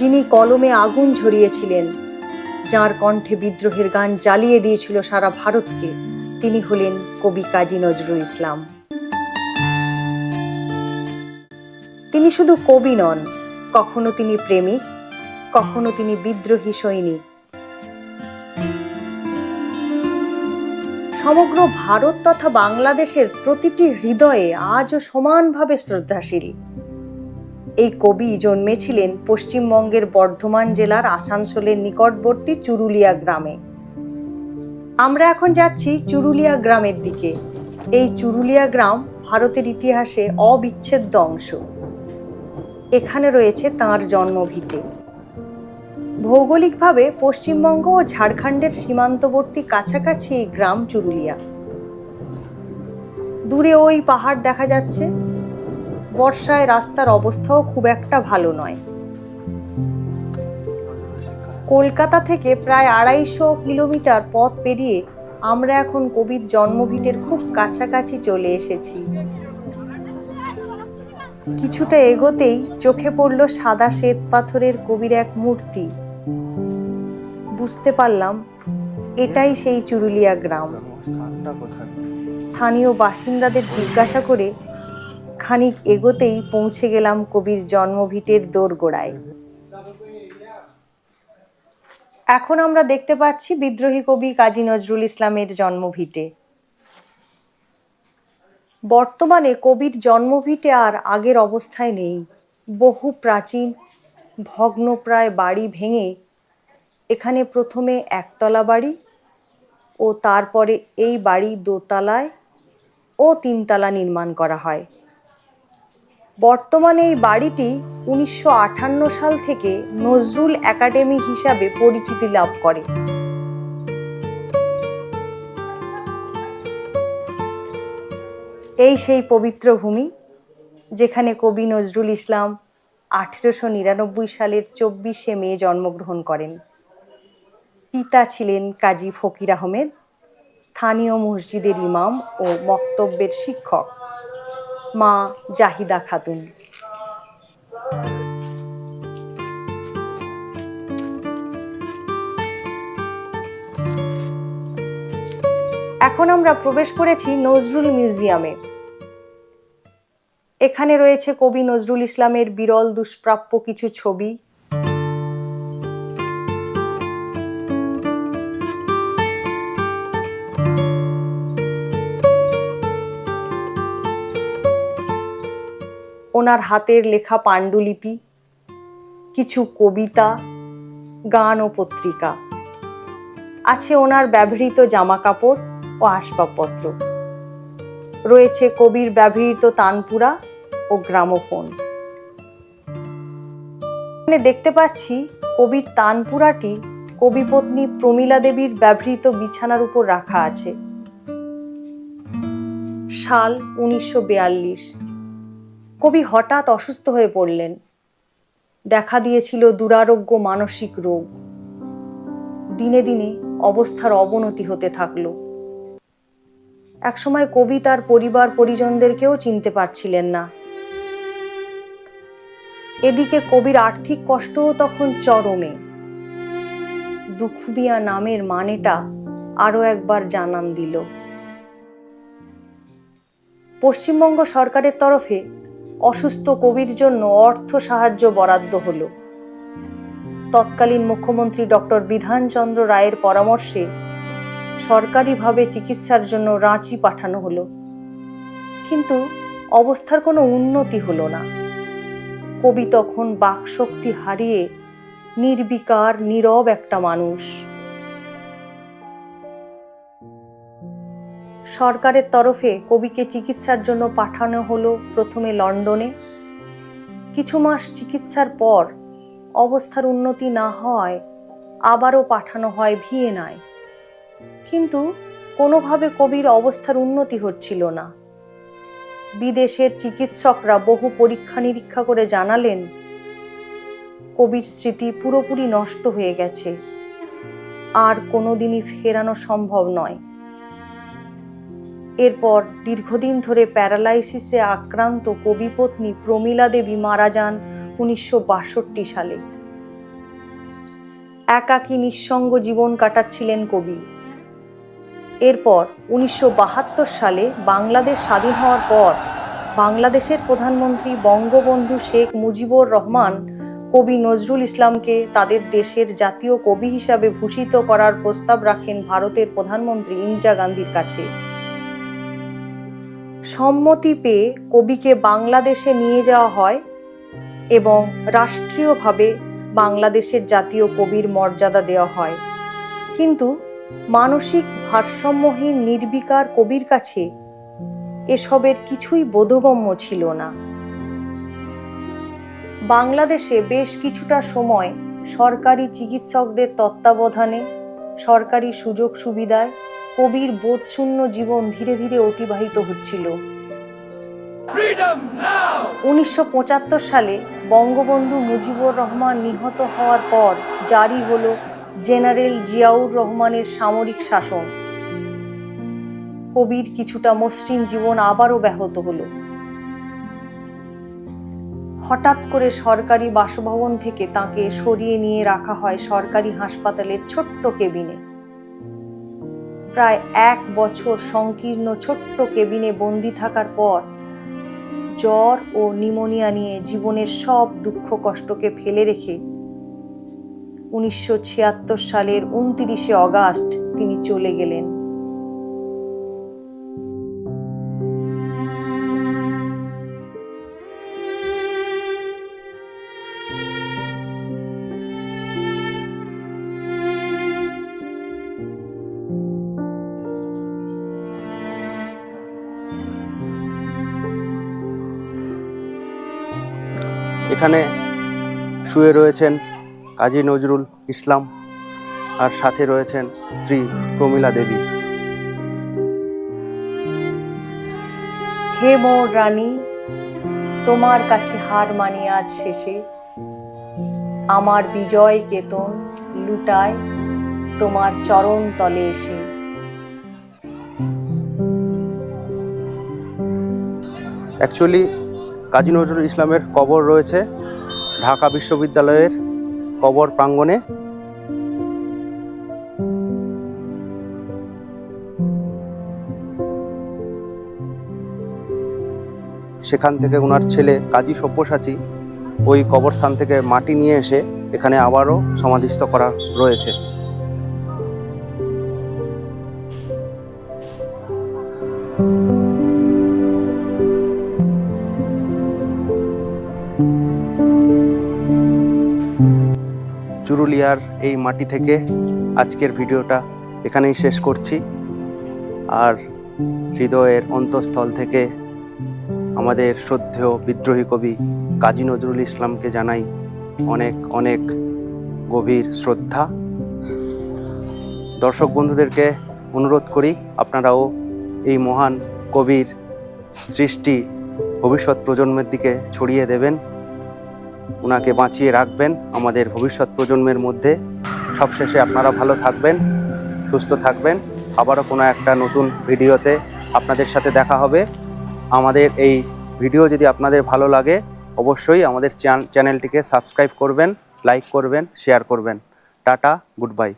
যিনি কলমে আগুন ঝরিয়েছিলেন, যার কণ্ঠে বিদ্রোহের গান জ্বালিয়ে দিয়েছিল সারা ভারতকে, তিনি হলেন কবি কাজী নজরুল ইসলাম। তিনি শুধু কবি নন, কখনো তিনি প্রেমিক, কখনো তিনি বিদ্রোহী সৈনিক। সমগ্র ভারত তথা বাংলাদেশের প্রতিটি হৃদয়ে আজও সমানভাবে শ্রদ্ধাশীল। এই কবি জন্মেছিলেন পশ্চিমবঙ্গের বর্ধমান জেলার আসানসোলের নিকটবর্তী চুরুলিয়া গ্রামে। আমরা এখন যাচ্ছি চুরুলিয়া গ্রামের দিকে। এই চুরুলিয়া গ্রাম ভারতের ইতিহাসে অবিচ্ছেদ্য অংশ। এখানে রয়েছে তাঁর জন্মভিটে। ভৌগোলিকভাবে পশ্চিমবঙ্গ ও ঝাড়খণ্ডের সীমান্তবর্তী কাছাকাছি এই গ্রাম চুরুলিয়া। দূরে ওই পাহাড় দেখা যাচ্ছে। বর্ষায় রাস্তার অবস্থাও খুব একটা ভালো নয়। কলকাতা থেকে প্রায় আড়াইশো কিলোমিটার পথ পেরিয়ে আমরা এখন কবির জন্মভিটের খুব কাছাকাছি চলে এসেছি। কিছুটা এগোতেই চোখে পড়ল সাদা শ্বেত পাথরের কবির এক মূর্তি। বুঝতে পারলাম, এটাই সেই চুরুলিয়া গ্রাম। স্থানীয় বাসিন্দাদের জিজ্ঞাসা করে খানিক এগোতেই পৌঁছে গেলাম কবির জন্মভিটের দোরগোড়ায়। এখন আমরা দেখতে পাচ্ছি বিদ্রোহী কবি কাজী নজরুল ইসলামের জন্মভিটে। বর্তমানে কবির জন্মভিটে আর আগের অবস্থায় নেই। বহু প্রাচীন ভগ্নপ্রায় বাড়ি ভেঙে এখানে প্রথমে একতলা বাড়ি ও তারপরে এই বাড়ি দোতলায় ও তিনতলা নির্মাণ করা হয়। বর্তমানে এই বাড়িটি উনিশশো আটান্ন সাল থেকে নজরুল একাডেমি হিসাবে পরিচিতি লাভ করে। এই সেই পবিত্র ভূমি, যেখানে কবি নজরুল ইসলাম আঠেরোশো নিরানব্বই সালের চব্বিশে মে জন্মগ্রহণ করেন। পিতা ছিলেন কাজী ফকির আহমেদ, স্থানীয় মসজিদের ইমাম ও মক্তব্যের শিক্ষক। মা জাহিদা খাতুন। এখন আমরা প্রবেশ করেছি নজরুল মিউজিয়ামে। এখানে রয়েছে কবি নজরুল ইসলামের বিরল দুষ্প্রাপ্য কিছু ছবি। ওনার হাতের লেখা পাণ্ডুলিপি, কিছু কবিতা, গান ও পত্রিকা। আছে ওনার ব্যবহৃত জামাকাপড় ও আসবাবপত্র। রয়েছে কবির ব্যবহৃত তানপুরা ও গ্রামোফোন। দেখতে পাচ্ছি কবির তানপুরাটি কবিপত্নী প্রমীলা দেবীর ব্যবহৃত বিছানার উপর রাখা আছে। সাল উনিশশো বিয়াল্লিশ। কবি হঠাৎ অসুস্থ হয়ে পড়লেন। দেখা দিয়েছিল দুরারোগ্য মানসিক রোগ। দিনে দিনে অবস্থার অবনতি হতে থাকল। একসময় কবি তার পরিবার পরিজনদেরকেও চিনতে পারছিলেন না। এদিকে কবির আর্থিক কষ্টও তখন চরমে। দুখুবিয়া নামের মানেটা আরও একবার জানান দিল। পশ্চিমবঙ্গ সরকারের তরফে অসুস্থ কবির জন্য অর্থ সাহায্য বরাদ্দ হলো। তৎকালীন মুখ্যমন্ত্রী ডক্টর বিধানচন্দ্র রায়ের পরামর্শে সরকারিভাবে চিকিৎসার জন্য রাঁচি পাঠানো হলো। কিন্তু অবস্থার কোনো উন্নতি হলো না। কবি তখন বাকশক্তি হারিয়ে নির্বিকার, নীরব একটা মানুষ। সরকারের তরফে কবিকে চিকিৎসার জন্য পাঠানো হলো প্রথমে লন্ডনে। কিছু মাস চিকিৎসার পর অবস্থার উন্নতি না হওয়ায় আবারও পাঠানো হয় ভিয়েনায়। কিন্তু কোনোভাবে কবির অবস্থার উন্নতি হচ্ছিল না। বিদেশের চিকিৎসকরা বহু পরীক্ষা নিরীক্ষা করে জানালেন, কবির স্মৃতি পুরোপুরি নষ্ট হয়ে গেছে। আর কোনোদিনই ফেরানো সম্ভব নয়। এরপর দীর্ঘদিন ধরে প্যারালাইসিসে আক্রান্ত কবিপত্নী প্রমীলা দেবী মারা যান উনিশশো বাষট্টি সালে। একাকী নিঃসঙ্গ জীবন কাটাচ্ছিলেন কবি। এরপর উনিশশো বাহাত্তর সালে বাংলাদেশ স্বাধীন হওয়ার পর বাংলাদেশের প্রধানমন্ত্রী বঙ্গবন্ধু শেখ মুজিবুর রহমান কবি নজরুল ইসলামকে তাদের দেশের জাতীয় কবি হিসাবে ভূষিত করার প্রস্তাব রাখেন ভারতের প্রধানমন্ত্রী ইন্দিরা গান্ধীর কাছে। সম্মতি পেয়ে কবিকে বাংলাদেশে নিয়ে যাওয়া হয় এবং রাষ্ট্রীয়ভাবে বাংলাদেশের জাতীয় কবির মর্যাদা দেওয়া হয়। কিন্তু মানসিক ভারসাম্যহীন নির্বিকার কবির কাছে এসবের কিছুই বোধগম্য ছিল না। বাংলাদেশে বেশ কিছুটা সময় সরকারি চিকিৎসকদের তত্ত্বাবধানে, সরকারি সুযোগ সুবিধায় কবির বোধশূন্য জীবন ধীরে ধীরে অতিবাহিত হচ্ছিল। উনিশশো পঁচাত্তর সালে বঙ্গবন্ধু মুজিবুর রহমান নিহত হওয়ার পর জারি হলো জেনারেল জিয়াউর রহমানের সামরিক শাসন। কবির কিছুটা মসৃণ জীবন আবারও ব্যাহত হলো। হঠাৎ করে সরকারি বাসভবন থেকে তাকে সরিয়ে নিয়ে রাখা হয় সরকারি হাসপাতালের ছোট্ট কেবিনে। প্রায় এক বছর সংকীর্ণ ছোট্ট কেবিনে বন্দি থাকার পর জ্বর ও নিমোনিয়া নিয়ে জীবনের সব দুঃখ কষ্টকে ফেলে রেখে উনিশশো ছিয়াত্তর সালের উনতিরিশে অগাস্ট তিনি চলে গেলেন। এখানে শুয়ে রয়েছেন কাজী নজরুল ইসলাম আর সাথে রয়েছেন স্ত্রী প্রমীলা দেবী। হে মোর রানী তোমার কাছে হার মানি আজ শেষে। আমার বিজয় কেতন লুটায় তোমার চরণ তলে এসে। অ্যাকচুয়ালি কাজী নজরুল ইসলামের কবর রয়েছে ঢাকা বিশ্ববিদ্যালয়ের কবর প্রাঙ্গণে। সেখান থেকে ওনার ছেলে কাজী সব্যসাচী ওই কবরস্থান থেকে মাটি নিয়ে এসে এখানে আবারও সমাধিস্থ করা রয়েছে। চুরুলিয়ার এই মাটি থেকে আজকের ভিডিওটা এখানেই শেষ করছি। আর হৃদয়ের অন্তঃস্থল থেকে আমাদের শ্রদ্ধেয় বিদ্রোহী কবি কাজী নজরুল ইসলামকে জানাই অনেক অনেক গভীর শ্রদ্ধা। দর্শক বন্ধুদেরকে অনুরোধ করি, আপনারাও এই মহান কবির সৃষ্টি ভবিষ্যৎ প্রজন্মের দিকে ছড়িয়ে দেবেন। ওনাকে বাঁচিয়ে রাখবেন আমাদের ভবিষ্যৎ প্রজন্মের মধ্যে। সবশেষে আপনারা ভালো থাকবেন, সুস্থ থাকবেন। আবারও কোনো একটা নতুন ভিডিওতে আপনাদের সাথে দেখা হবে। আমাদের এই ভিডিও যদি আপনাদের ভালো লাগে, অবশ্যই আমাদের চ্যানেলটিকে সাবস্ক্রাইব করবেন, লাইক করবেন, শেয়ার করবেন। Tata, good bye.